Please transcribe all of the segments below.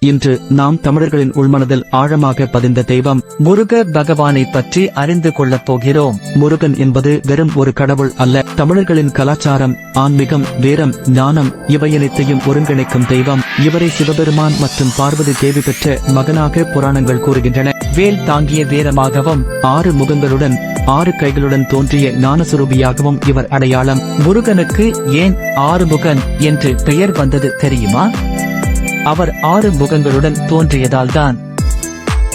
இன்று நாம் தமிழர்களின் உள்மனதில் ஆழமாக பதிந்த தெய்வம் முருக பகவானை பற்றி அறிந்து கொள்ளப் போகிறோம். முருகன் என்பது வெறும் ஒரு கடவுள் அல்ல. தமிழர்களின் கலாச்சாரம் ஆன்மீகம் வீரம் ஞானம் இவையனைத்தையும் ஒருங்கிணைக்கும் தெய்வம். இவரை சிவபெருமான் மற்றும் பார்வதி தேவி பெற்ற மகனாக புராணங்கள் கூறுகின்றன. வேல் தாங்கிய வீரமாகவும் ஆறு முகங்களுடன் ஆறு கைகளுடன் தோன்றிய ஞானசுரூபியாகவும் இவர் அடையாளம். முருகனுக்கு ஏன் ஆறுமுகன் என்று பெயர் வந்தது தெரியுமா? அவர் ஆறு முகங்களுடன் தோன்றியதால்தான்.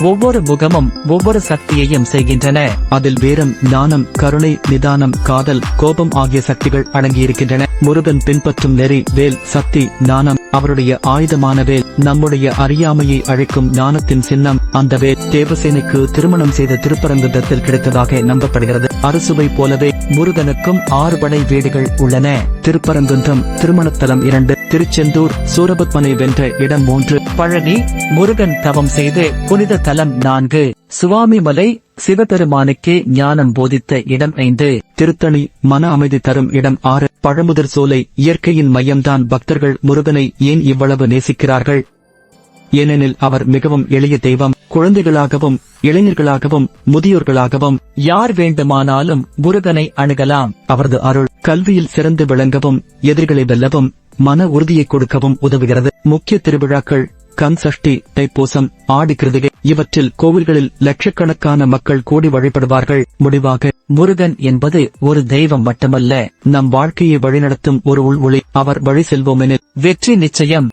ஒவ்வொரு முகமும் ஒவ்வொரு சக்தியையும் செய்கின்றன. அதில் வீரம் ஞானம் கருணை நிதானம் காதல் கோபம் ஆகிய சக்திகள் அடங்கியிருக்கின்றன. முருகன் பின்பற்றும் நெறி வேல் சக்தி ஞானம் அவருடைய ஆயுதமான வேல் நம்முடைய அறியாமையை அழைக்கும் ஞானத்தின் சின்னம் அந்த வேல் தேவசேனைக்கு திருமணம் செய்த திருப்பரங்குன்றத்தில் கிடைத்ததாக நம்பப்படுகிறது. அரசுவை போலவே முருகனுக்கும் ஆறு படை வீடுகள் உள்ளன. திருப்பரங்குன்றம் திருமணத்தலம் இரண்டு. திருச்செந்தூர் சூரபத்மனை வென்ற இடம் மூன்று. பழனி முருகன் தவம் செய்து புனித தலம் நான்கு. சுவாமிமலை சிவபெருமானுக்கே ஞானம் போதித்த இடம் ஐந்து. திருத்தணி மன அமைதி தரும் இடம் ஆறு. பழமுதிர் சோலை இயற்கையின் மையம்தான் பக்தர்கள் முருகனை ஏன் இவ்வளவு நேசிக்கிறார்கள்? ஏனெனில் அவர் மிகவும் எளிய தெய்வம். குழந்தைகளாகவும் இளைஞர்களாகவும் முதியோர்களாகவும் யார் வேண்டுமானாலும் முருகனை அணுகலாம். அவரது அருள் கல்வியில் சிறந்து விளங்கவும் எதிரிகளை வெல்லவும் மன உறுதியை கொடுக்கவும் உதவுகிறது. முக்கிய திருவிழாக்கள் கண் சஷ்டி தைப்பூசம் ஆடி கிருதிகை இவற்றில் கோவில்களில் லட்சக்கணக்கான மக்கள் கூடி வழிபடுவார்கள். முடிவாக முருகன் என்பது ஒரு தெய்வம் மட்டுமல்ல நம் வாழ்க்கையை வழிநடத்தும் ஒரு உள் ஒளி அவர் வழி செல்வோமெனில் வெற்றி நிச்சயம்.